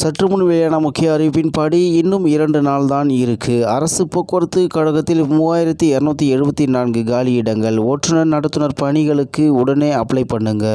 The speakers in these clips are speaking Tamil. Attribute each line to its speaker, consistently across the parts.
Speaker 1: சற்று முன் வெளியான முக்கிய அறிவிப்பின்படி இன்னும் இரண்டு நாள் தான் இருக்கு. அரசு போக்குவரத்து கழகத்தில் மூவாயிரத்தி இரநூத்தி எழுபத்தி நான்கு காலி இடங்கள். ஓட்டுநர் நடத்துனர் பணிகளுக்கு உடனே அப்ளை பண்ணுங்க.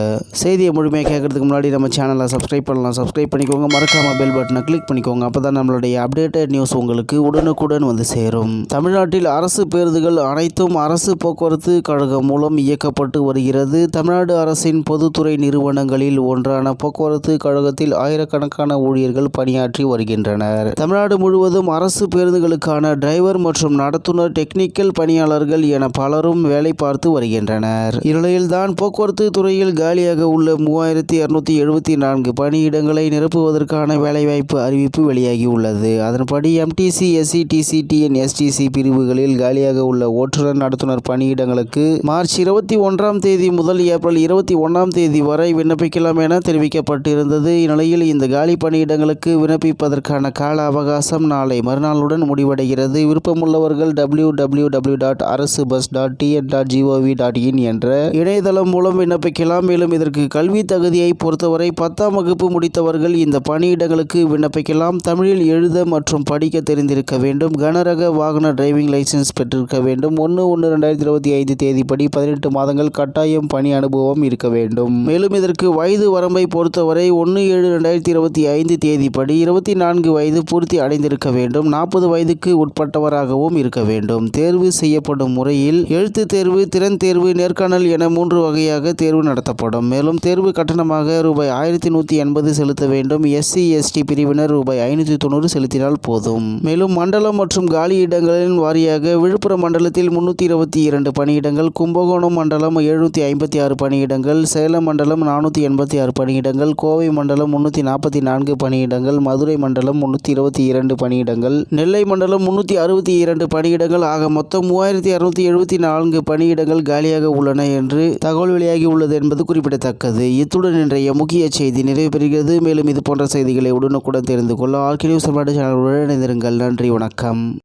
Speaker 1: செய்தியை முழுமையாக கேட்கறதுக்கு முன்னாடி நம்ம சேனலை சப்ஸ்கிரைப் பண்ணலாம். சப்ஸ்கிரைப் பண்ணிக்கோங்க. மறக்காம பெல் பட்டனை கிளிக் பண்ணிக்கோங்க. அப்பதான் நம்மளுடைய அப்டேட்டட் நியூஸ் உங்களுக்கு உடனுக்குடன் வந்து சேரும். தமிழ்நாட்டில் அரசு பேருந்துகள் அனைத்தும் அரசு போக்குவரத்து கழகம் மூலம் இயக்கப்பட்டு வருகிறது. தமிழ்நாடு அரசின் பொதுத்துறை நிறுவனங்களில் ஒன்றான போக்குவரத்து கழகத்தில் ஆயிரக்கணக்கான ஊழியர்கள் பணியாற்றி வருகின்றனர். தமிழ்நாடு முழுவதும் அரசு பேருந்துகளுக்கான டிரைவர் மற்றும் நடத்துனர் டெக்னிக்கல் பணியாளர்கள் என பலரும் வேலை பார்த்து வருகின்றனர். இந்நிலையில்தான் போக்குவரத்து துறையில் காலியாக உள்ள மூவாயிரத்தி இருநூத்தி எழுபத்தி நான்கு பணியிடங்களை நிரப்புவதற்கான வேலைவாய்ப்பு அறிவிப்பு வெளியாகியுள்ளது. அதன்படி எம்டிசி எஸ்சி டிசிடிஎன் எஸ்டிசி பிரிவுகளில் காலியாக உள்ள ஓட்டுநர் நடத்துனர் பணியிடங்களுக்கு மார்ச் இருபத்தி ஒன்றாம் தேதி முதல் ஏப்ரல் இருபத்தி ஒன்றாம் தேதி வரை விண்ணப்பிக்கலாம் என தெரிவிக்கப்பட்டிருந்தது. இந்நிலையில் இந்த காலி பணியிடங்கள் பணியிடங்களுக்கு விண்ணப்பிப்பதற்கான கால அவகாசம் நாளை மறுநாளுடன் முடிவடைகிறது. விருப்பமுள்ளவர்கள் டபிள்யூ டபிள்யூ டபிள்யூ டாட் அரசு bus dot TN dot G O V dot in என்ற இணையதளம் மூலம் விண்ணப்பிக்கலாம். மேலும் இதற்கு கல்வி தகுதியை பொறுத்தவரை பத்தாம் வகுப்பு முடித்தவர்கள் இந்த பணியிடங்களுக்கு விண்ணப்பிக்கலாம். தமிழில் எழுத மற்றும் படிக்க தெரிந்திருக்க வேண்டும். கனரக வாகன டிரைவிங் லைசென்ஸ் பெற்றிருக்க வேண்டும். ஒன்று ஒன்று ரெண்டாயிரத்தி இருபத்தி ஐந்து தேதிப்படி பதினெட்டு மாதங்கள் கட்டாயம் பணி அனுபவம் இருக்க வேண்டும். மேலும் இதற்கு வயது வரம்பை பொறுத்தவரை ஒன்று ஏழு ரெண்டாயிரத்தி இருபத்தி ஐந்து தேதி தேதிப்படி இருபத்தி நான்கு வயது பூர்த்தி அடைந்திருக்க வேண்டும். நாற்பது வயதுக்கு உட்பட்டவராகவும் இருக்க வேண்டும். தேர்வு செய்யப்படும் முறையில் எழுத்து தேர்வு திறன் தேர்வு நேர்காணல் என மூன்று வகையாக தேர்வு நடத்தப்படும். மேலும் தேர்வு கட்டணமாக ரூபாய் ஆயிரத்தி நூற்றி எண்பது செலுத்த வேண்டும். எஸ்சி எஸ்டி பிரிவினர் ரூபாய் ஐநூற்றி தொண்ணூறு செலுத்தினால் போதும். மேலும் மண்டலம் மற்றும் காலி இடங்களின் வாரியாக விழுப்புரம் மண்டலத்தில் முன்னூற்றி இருபத்தி இரண்டு பணியிடங்கள் கும்பகோணம் மண்டலம் எழுநூற்றி ஐம்பத்தி ஆறு பணியிடங்கள் சேலம் மண்டலம் நானூற்றி எண்பத்தி ஆறு பணியிடங்கள் கோவை மண்டலம் முன்னூற்றி நாற்பத்தி நான்கு பணியிடங்கள் மதுரை மண்டலம் முன்னூற்றி இருபத்தி இரண்டு பணியிடங்கள் நெல்லை மண்டலம் முன்னூற்றி அறுபத்தி இரண்டு பணியிடங்கள் ஆக மொத்தம் மூவாயிரத்தி அறுநூத்தி எழுபத்தி நான்கு பணியிடங்கள் காலியாக உள்ளன என்று தகவல் வெளியாகி உள்ளது என்பது குறிப்பிடத்தக்கது. இத்துடன் இன்றைய முக்கிய செய்தி நிறைவு பெறுகிறது. மேலும் இது போன்ற செய்திகளை உடனுக்குடன் தெரிந்து கொள்ள ஆர்கி நியூஸ் சேனலுடன் இணைந்திருங்கள். நன்றி வணக்கம்.